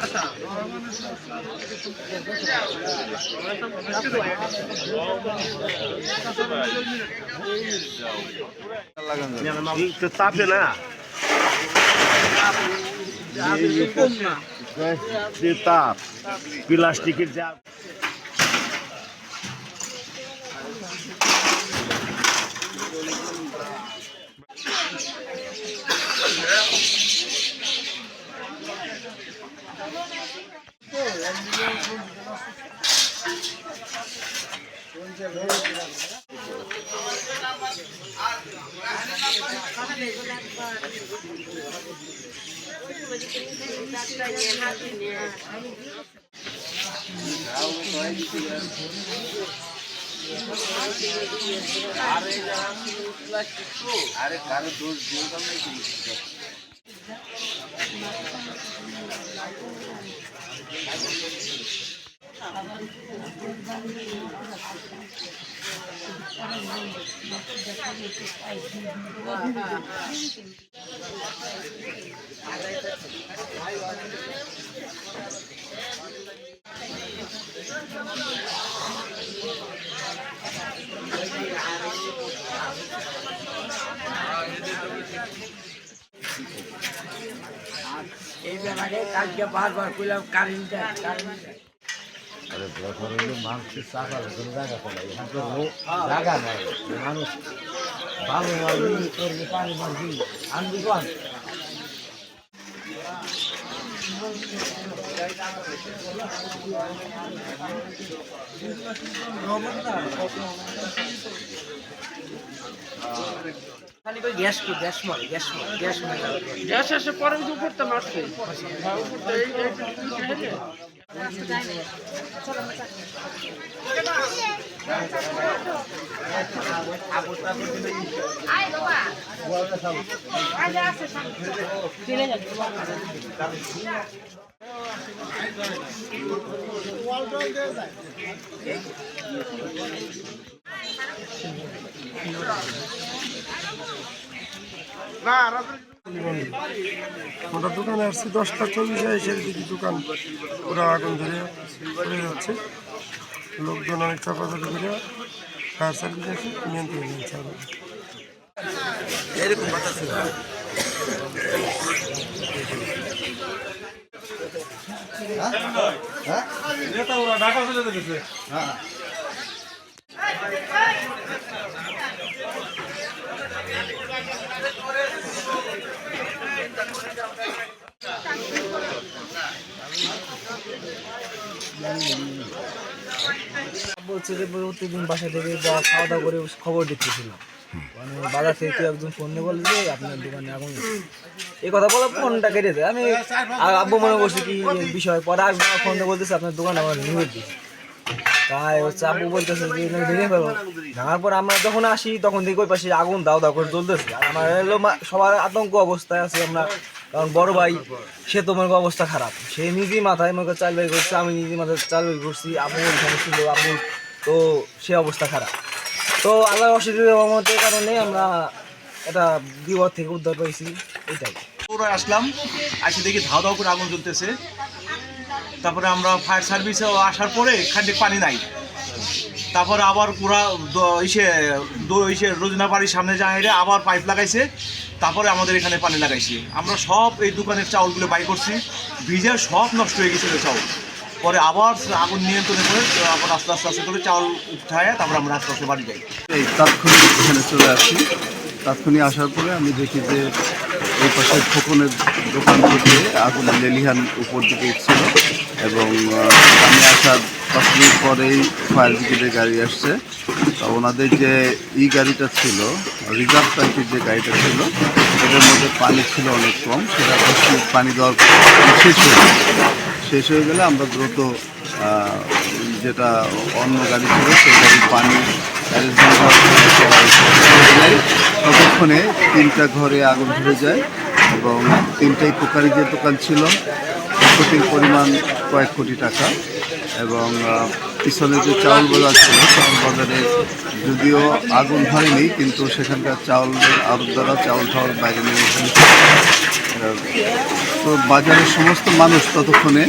তো তাপে না যে তাপ প্লাস্টিকের যা আরে কারও দোষ দিয়ে Thank you. এই ব্যাপারে কালকে বারবার কইলাম কারেন্ট কারেন্ট আরে ব্যাপার হলো মানুষের চাকার কোনো জায়গা পাবে এখন জায়গা নাই। মানুষ ভালো মারবি করবি পানি মারবি আনবি কন? খালি কই গ্যাস কি গ্যাস মারে গ্যাস মারে গ্যাস মারে গ্যাস এসে পরে ওই উপরটা মারছে। হ্যাঁ, উপরটা এই এই এই এই- আমরা দোকানে আসছি দশটা চল্লিশে এসে দেখি দোকান। পুরো আগুন ধরে পড়ে যাচ্ছে। লোকজন অনেক চাপাচাপি করে ফায়ার সার্ভিস এসে নিয়ন্ত্রণ নিয়েছে আগুন। বলছে যে প্রতিদিন বাসা থেকে যা খাওয়া দাওয়া করে খবর দেখতেছিল মানে বাজার থেকে একজন ফোন দিয়ে বলে যে আপনার দোকানে লেগেছে। এই কথা বলে ফোনটা কেটে দেয়। আমি আব্বু মনে করছি কি বিষয় পরে আসব ফোন দিয়ে বলতেছে, আপনার দোকান আমার নিয়ে দিয়েছে। তাই হচ্ছে আব্বু বলতেছে যে ভেঙে ফেলো। ভাঙার পর আমরা যখন আসি, তখন দেখি ওই পাশে আগুন দাও দাও করে জ্বলতেছে। আর আমার মা- সবার আতঙ্ক অবস্থায় আছে আমরা। কারণ বড় ভাই, সে তো মনে অবস্থা খারাপ। সে নিজেই মাথায় মনে চাল বাই করছে, আমি নিজে মাথায় চাল বাই করছি আবু ওইখানে ছিল আবু তো সে অবস্থা খারাপ। তো আল্লাহ অসুবিধার মতের কারণে আমরা এটা বিপদ থেকে উদ্ধার পাইছি এটাই। আসলাম, আসে দেখি ধাও ধাও করে আগুন জ্বলতেছে। তারপরে আমরা ফায়ার সার্ভিসে আসার পরে খান্ডিক পানি নাই। তারপরে আবার পুরা ইসে ইসে রোজনা বাড়ির সামনে যায় আবার পাইপ লাগাইছে। তারপরে আমাদের এখানে পানি লাগাইছে। আমরা সব এই দোকানের চাউলগুলো বাই করছি। ভিজে সব নষ্ট হয়ে গেছিল চাউল। পরে আবার আগুন নিয়ন্ত্রণে করে আবার আস্তে আস্তে আস্তে করে চাউল উঠায়, তারপরে আমরা আস্তে আস্তে বাড়ি যাই। এই তাৎক্ষণিক এখানে চলে আসি। তাৎক্ষণিক আসার পরে আমি দেখি যে এই পাশে খোকনের দোকান থেকে আগুন লেলিহান উপর দিকে উঠছিল এবং আমি আসার পাঁচ মিনিট পরেই ফায়ার ব্রিগেডের গাড়ি আসছে। তো ওনাদের যে ই গাড়িটা ছিল, রিজার্ভ ট্যাঙ্কির যে গাড়িটা ছিল, এটার মধ্যে পানি ছিল অনেক কম। সেটা পানি দেওয়ার শেষ হয়ে। শেষ হয়ে গেলে আমরা দ্রুত যেটা অন্য গাড়ি ছিল, সেই গাড়ির পানি ততক্ষণে তিনটা ঘরে আগুন ধরে যায়। এবং তিনটাই যে দোকান ছিল ক্ষতির পরিমাণ কয়েক কোটি টাকা এবং পিছনে যে চাউল বাজার ছিল চাউল বাজারে যদিও আগুন হয়নি কিন্তু সেখানকার চাউলের আরব দ্বারা চাউল টাউল বাইরে নিয়ে তো বাজারের সমস্ত মানুষ ততক্ষণে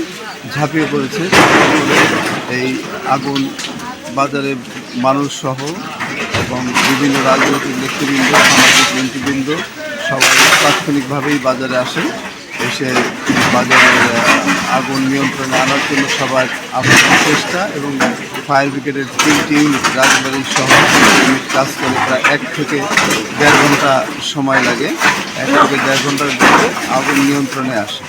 ঝাঁপিয়ে পড়েছে। এই আগুন বাজারে মানুষ সহ এবং বিভিন্ন রাজনৈতিক ব্যক্তিবৃন্দ সামাজিক নেতৃবৃন্দ সবাই তাৎক্ষণিকভাবেই বাজারে আসেন। এসে বাজারের আগুন নিয়ন্ত্রণে আনার জন্য সবার আপ্রাণ চেষ্টা এবং ফায়ার ব্রিগেডের তিনটি ইউনিট রাজবাড়ির সহ ইউনিট কাজ করে প্রায় এক থেকে দেড় ঘণ্টা সময় লাগে। এক থেকে দেড় ঘণ্টার মধ্যে আগুন নিয়ন্ত্রণে আসে।